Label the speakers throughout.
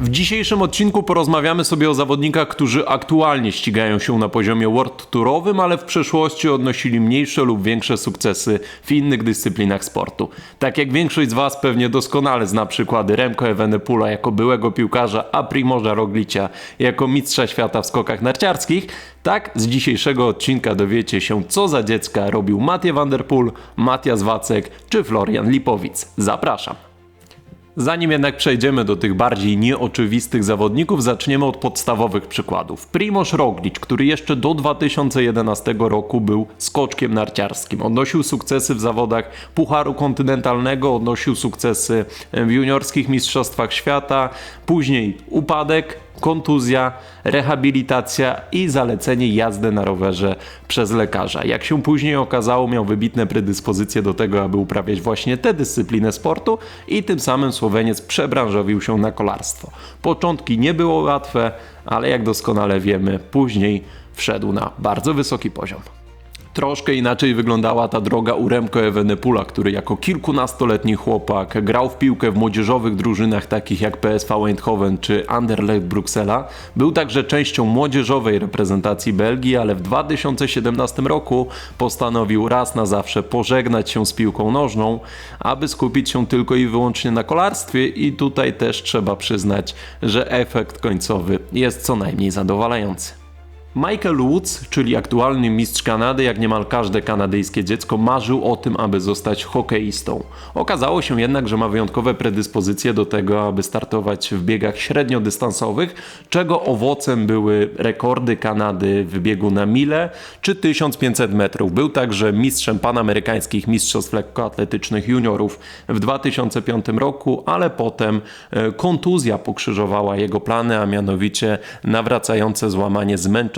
Speaker 1: W dzisiejszym odcinku porozmawiamy sobie o zawodnikach, którzy aktualnie ścigają się na poziomie World Tourowym, ale w przeszłości odnosili mniejsze lub większe sukcesy w innych dyscyplinach sportu. Tak jak większość z Was pewnie doskonale zna przykłady Remco Evenepoela jako byłego piłkarza, a Primoza Roglicia jako mistrza świata w skokach narciarskich, tak z dzisiejszego odcinka dowiecie się, co za dziecka robił Matej van der Poel, Matias Wacek czy Florian Lipowic. Zapraszam. Zanim jednak przejdziemy do tych bardziej nieoczywistych zawodników, zaczniemy od podstawowych przykładów. Primoz Roglic, który jeszcze do 2011 roku był skoczkiem narciarskim. Odnosił sukcesy w zawodach Pucharu Kontynentalnego, odnosił sukcesy w juniorskich mistrzostwach świata, później upadek, kontuzja, rehabilitacja i zalecenie jazdy na rowerze przez lekarza. Jak się później okazało, miał wybitne predyspozycje do tego, aby uprawiać właśnie tę dyscyplinę sportu i tym samym Słoweniec przebranżowił się na kolarstwo. Początki nie było łatwe, ale jak doskonale wiemy, później wszedł na bardzo wysoki poziom. Troszkę inaczej wyglądała ta droga u Remco Evenepoela, który jako kilkunastoletni chłopak grał w piłkę w młodzieżowych drużynach takich jak PSV Eindhoven czy Anderlecht Bruksela. Był także częścią młodzieżowej reprezentacji Belgii, ale w 2017 roku postanowił raz na zawsze pożegnać się z piłką nożną, aby skupić się tylko i wyłącznie na kolarstwie i tutaj też trzeba przyznać, że efekt końcowy jest co najmniej zadowalający. Michael Woods, czyli aktualny mistrz Kanady, jak niemal każde kanadyjskie dziecko, marzył o tym, aby zostać hokeistą. Okazało się jednak, że ma wyjątkowe predyspozycje do tego, aby startować w biegach średniodystansowych, czego owocem były rekordy Kanady w biegu na mile czy 1500 metrów. Był także mistrzem panamerykańskich mistrzostw lekkoatletycznych juniorów w 2005 roku, ale potem e, kontuzja pokrzyżowała jego plany, a mianowicie nawracające złamanie zmęczenia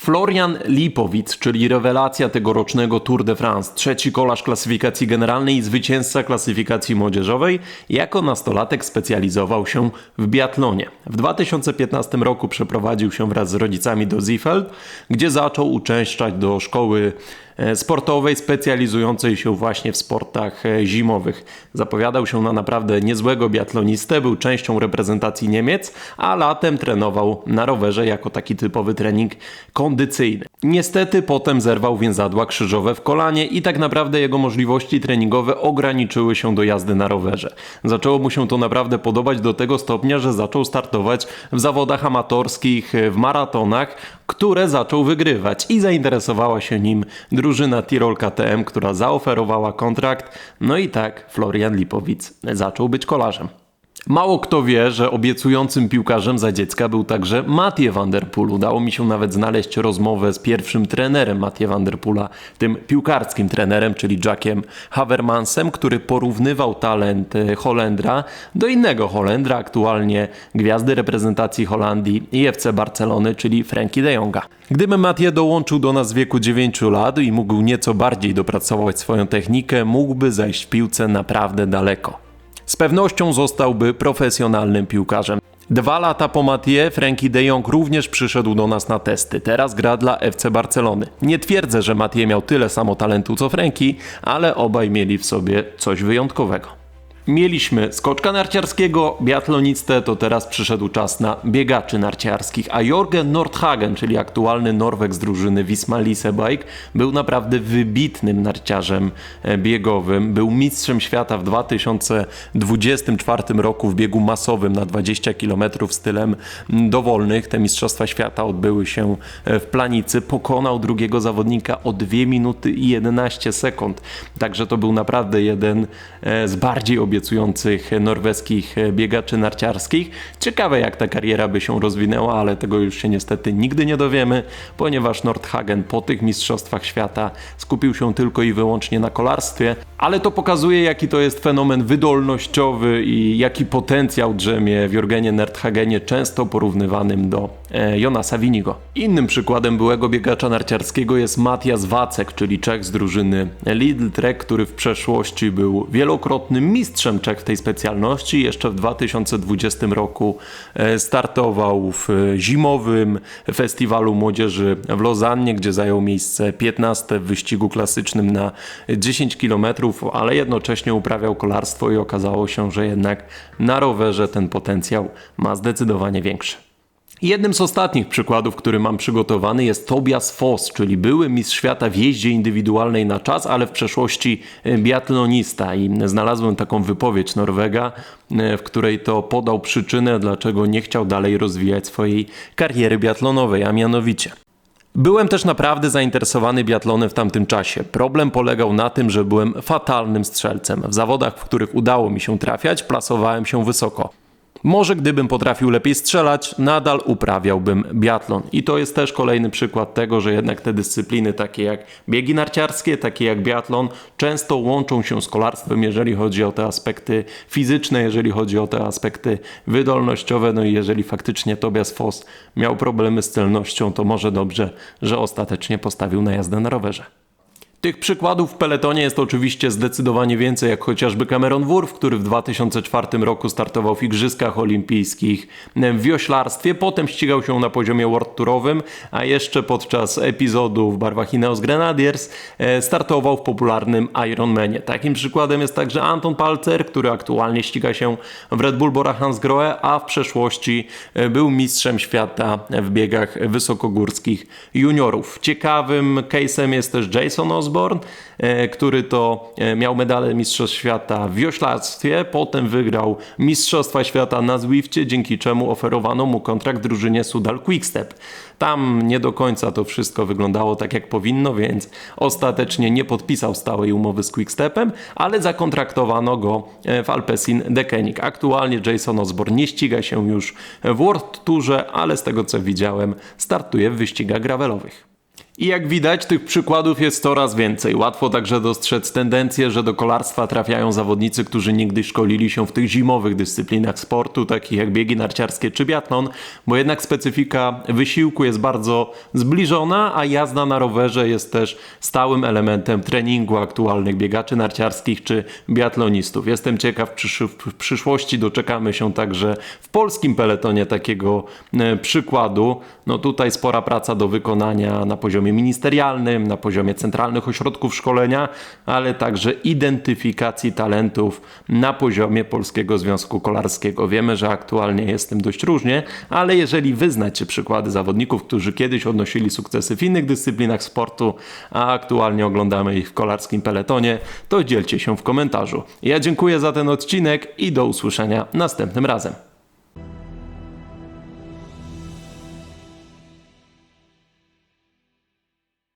Speaker 1: Florian Lipowic, czyli rewelacja tegorocznego Tour de France, trzeci kolarz klasyfikacji generalnej i zwycięzca klasyfikacji młodzieżowej, jako nastolatek specjalizował się w biatlonie. W 2015 roku przeprowadził się wraz z rodzicami do Ziefeld, gdzie zaczął uczęszczać do szkoły sportowej specjalizującej się właśnie w sportach e, zimowych. Zapowiadał się na naprawdę niezłego biatlonistę, był częścią reprezentacji Niemiec, a latem trenował na rowerze jako taki typowy trening kondycyjny. Niestety potem zerwał więzadła krzyżowe w kolanie i tak naprawdę jego możliwości treningowe ograniczyły się do jazdy na rowerze. Zaczęło mu się to naprawdę podobać do tego stopnia, że zaczął startować w zawodach amatorskich, w maratonach, które zaczął wygrywać i zainteresowała się nim drużyna Tirol KTM, która zaoferowała kontrakt. No i tak Florian Lipowic zaczął być kolarzem. Mało kto wie, że obiecującym piłkarzem za dziecka był także Mathieu van der Poel. Udało mi się nawet znaleźć rozmowę z pierwszym trenerem Mathieu van der Poela, tym piłkarskim trenerem, czyli Jackiem Havermansem, który porównywał talent e, Holendra do innego Holendra, aktualnie gwiazdy reprezentacji Holandii i FC Barcelony, czyli Frankie de Jonga. Gdyby Mathieu dołączył do nas w wieku 9 lat i mógł nieco bardziej dopracować swoją technikę, mógłby zajść w piłce naprawdę daleko z pewnością zostałby profesjonalnym piłkarzem. Dwa lata po Mathieu, Frankie de Jong również przyszedł do nas na testy. Teraz gra dla FC Barcelony. Nie twierdzę, że Mathieu miał tyle samo talentu co Frankie, ale obaj mieli w sobie coś wyjątkowego. Mieliśmy skoczka narciarskiego, biatlonistę, to teraz przyszedł czas na biegaczy narciarskich, a Jorgen Nordhagen, czyli aktualny Norweg z drużyny Wisma Lisebike, był naprawdę wybitnym narciarzem e, biegowym. Był mistrzem świata w 2024 roku w biegu masowym na 20 km stylem dowolnych. Te mistrzostwa świata odbyły się e, w Planicy. Pokonał drugiego zawodnika o 2 minuty i 11 sekund. Także to był naprawdę jeden e, z bardziej obiecujących obiecujących norweskich biegaczy narciarskich. Ciekawe jak ta kariera by się rozwinęła, ale tego już się niestety nigdy nie dowiemy, ponieważ Nordhagen po tych mistrzostwach świata skupił się tylko i wyłącznie na kolarstwie, ale to pokazuje jaki to jest fenomen wydolnościowy i jaki potencjał drzemie w Jorgenie Nordhagenie, często porównywanym do Jonasa Winigo. Innym przykładem byłego biegacza narciarskiego jest Matias Wacek, czyli Czech z drużyny Lidl Trek, który w przeszłości był wielokrotnym mistrzem Czech w tej specjalności. Jeszcze w 2020 roku e, startował w zimowym festiwalu młodzieży w Lozannie, gdzie zajął miejsce 15 w wyścigu klasycznym na 10 km, ale jednocześnie uprawiał kolarstwo i okazało się, że jednak na rowerze ten potencjał ma zdecydowanie większy. Jednym z ostatnich przykładów, który mam przygotowany jest Tobias Foss, czyli były mistrz świata w jeździe indywidualnej na czas, ale w przeszłości e, biatlonista i znalazłem taką wypowiedź Norwega, e, w której to podał przyczynę, dlaczego nie chciał dalej rozwijać swojej kariery biatlonowej, a mianowicie Byłem też naprawdę zainteresowany biatlonem w tamtym czasie. Problem polegał na tym, że byłem fatalnym strzelcem. W zawodach, w których udało mi się trafiać, plasowałem się wysoko. Może gdybym potrafił lepiej strzelać, nadal uprawiałbym biatlon. I to jest też kolejny przykład tego, że jednak te dyscypliny takie jak biegi narciarskie, takie jak biatlon, często łączą się z kolarstwem, jeżeli chodzi o te aspekty fizyczne, jeżeli chodzi o te aspekty wydolnościowe. No i jeżeli faktycznie Tobias Foss miał problemy z celnością, to może dobrze, że ostatecznie postawił na jazdę na rowerze. Tych przykładów w peletonie jest oczywiście zdecydowanie więcej, jak chociażby Cameron Wurf, który w 2004 roku startował w Igrzyskach Olimpijskich w wioślarstwie, potem ścigał się na poziomie World Tourowym, a jeszcze podczas epizodu w barwach Ineos Grenadiers e, startował w popularnym Ironmanie. Takim przykładem jest także Anton Palcer, który aktualnie ściga się w Red Bull Bora Hansgrohe, a w przeszłości e, był mistrzem świata w biegach wysokogórskich juniorów. Ciekawym case'em jest też Jason Osborne, Osborne, e, który to e, miał medalę Mistrzostw Świata w wioślarstwie, potem wygrał Mistrzostwa Świata na Zwifcie, dzięki czemu oferowano mu kontrakt drużynie Sudal Quickstep. Tam nie do końca to wszystko wyglądało tak jak powinno, więc ostatecznie nie podpisał stałej umowy z Quickstepem, ale zakontraktowano go e, w Alpecin Deceuninck. Aktualnie Jason Osborne nie ściga się już w World Tourze, ale z tego co widziałem startuje w wyścigach gravelowych. I jak widać, tych przykładów jest coraz więcej. Łatwo także dostrzec tendencję, że do kolarstwa trafiają zawodnicy, którzy nigdy szkolili się w tych zimowych dyscyplinach sportu, takich jak biegi narciarskie czy biatlon, bo jednak specyfika wysiłku jest bardzo zbliżona, a jazda na rowerze jest też stałym elementem treningu aktualnych biegaczy narciarskich czy biatlonistów. Jestem ciekaw, czy w przyszłości doczekamy się także w polskim peletonie takiego e, przykładu. No tutaj spora praca do wykonania na poziomie poziomie ministerialnym, na poziomie centralnych ośrodków szkolenia, ale także identyfikacji talentów na poziomie Polskiego Związku Kolarskiego. Wiemy, że aktualnie jest tym dość różnie, ale jeżeli wyznacie przykłady zawodników, którzy kiedyś odnosili sukcesy w innych dyscyplinach sportu, a aktualnie oglądamy ich w kolarskim peletonie, to dzielcie się w komentarzu. Ja dziękuję za ten odcinek i do usłyszenia następnym razem.